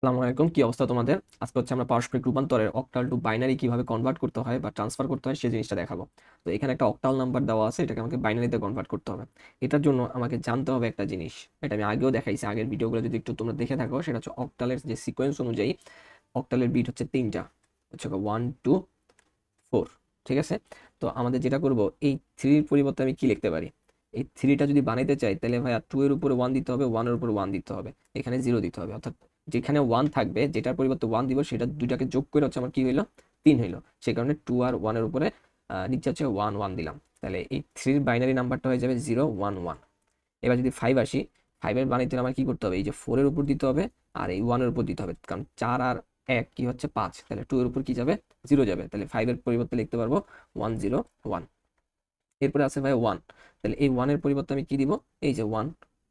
আসসালামু আলাইকুম, কি অবস্থা তোমাদের? আজকে হচ্ছে আমরা পারস্পরিক রূপান্তরের অক্টাল টু বাইনারি কীভাবে কনভার্ট করতে হয় বা ট্রান্সফার করতে হয় সেই জিনিসটা দেখাবো। তো এখানে একটা অক্টাল নাম্বার দেওয়া আছে, এটাকে আমাকে বাইনারিতে কনভার্ট করতে হবে। এটার জন্য আমাকে জানতে হবে একটা জিনিস, এটা আমি আগেও দেখাইছি, আগের ভিডিওগুলো যদি একটু তোমরা দেখে থাকো, সেটা হচ্ছে অক্টালের যে সিকোয়েন্স অনুযায়ী অক্টালের বিট হচ্ছে তিনটা, হচ্ছে ওয়ান টু ফোর ঠিক আছে? তো আমাদের যেটা করব, এই থ্রির পরিবর্তে আমি কি লিখতে পারি? এই থ্রিটা যদি বানাইতে চাই, তাহলে ভাইয়া টু এর উপরে ওয়ান দিতে হবে ওয়ানের উপরে ওয়ান দিতে হবে, এখানে জিরো দিতে হবে, অর্থাৎ যেখানে ওয়ান থাকবে, যেটার পরিবর্তে ওয়ান দিব, সেটা দুইটাকে যোগ করে হচ্ছে আমার কি হইল? তিন হইল। সেই কারণে টু আর ওয়ানের উপরে নিচে হচ্ছে ওয়ান ওয়ান দিলাম। তাহলে এই থ্রির বাইনারি নাম্বারটা হয়ে যাবে জিরো ওয়ান ওয়ান এবার যদি ফাইভ আসি ফাইভের বানাইতে আমার কি করতে হবে? এই যে ফোরের উপর দিতে হবে আর এই ওয়ানের উপর দিতে হবে। কারণ চার আর এক কি হচ্ছে পাঁচ। তাহলে টু এর উপর কি যাবে? জিরো যাবে। তাহলে ফাইভের পরিবর্তে লিখতে পারব ওয়ান জিরো ওয়ান এরপরে আছে ভাই ওয়ান তাহলে এই ওয়ানের পরিবর্তে আমি কি দিব? এই যে ওয়ান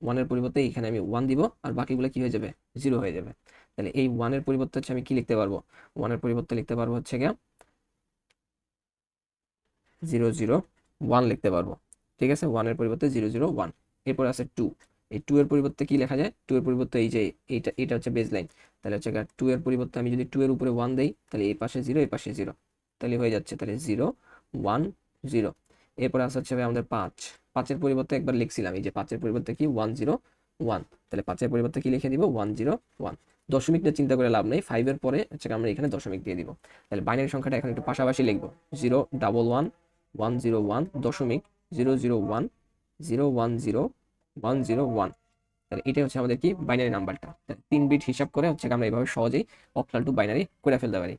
ওয়ানের পরিবর্তে এখানে আমি ওয়ান দিব, আর বাকিগুলো কি হয়ে যাবে? জিরো হয়ে যাবে। তাহলে এই ওয়ানের পরিবর্তে হচ্ছে আমি কি লিখতে পারব? ওয়ানের পরিবর্তে লিখতে পারব হচ্ছে গিয়ে জিরো জিরো ওয়ান লিখতে পারব। ঠিক আছে? ওয়ানের পরিবর্তে জিরো জিরো ওয়ান এরপর আছে টু এই টু এর পরিবর্তে কি লেখা যায়? টু এর পরিবর্তে এই যে এইটা এটা হচ্ছে বেস লাইন তাহলে হচ্ছে টু এর পরিবর্তে আমি যদি টু এর উপরে ওয়ান দেই, তাহলে এই পাশে জিরো এই পাশে জিরো তাহলে হয়ে যাচ্ছে, তাহলে জিরো ওয়ান জিরো এরপরে আসা হচ্ছে আমাদের পাঁচ। পাঁচের পরিবর্তে একবার লিখছিলাম, এই যে পাঁচের পরিবর্তে কি? ওয়ান জিরো ওয়ান তাহলে পাঁচের পরিবর্তে কি লিখে দিব? ওয়ান জিরো ওয়ান দশমিক নিয়ে চিন্তা করে লাভ নেই। ফাইভের পরে হচ্ছে আমরা এখানে দশমিক দিয়ে দিব। তাহলে বাইনারি সংখ্যাটা এখন একটু পাশাপাশি লিখব। Zero double one one zero one দশমিক zero zero one zero one zero one zero one তাহলে এটাই হচ্ছে আমাদের কি? বাইনারি নাম্বারটা তিন বিট হিসাব করে হচ্ছে আমরা এইভাবে সহজেই অক্টাল টু বাইনারি করে ফেলতে পারি।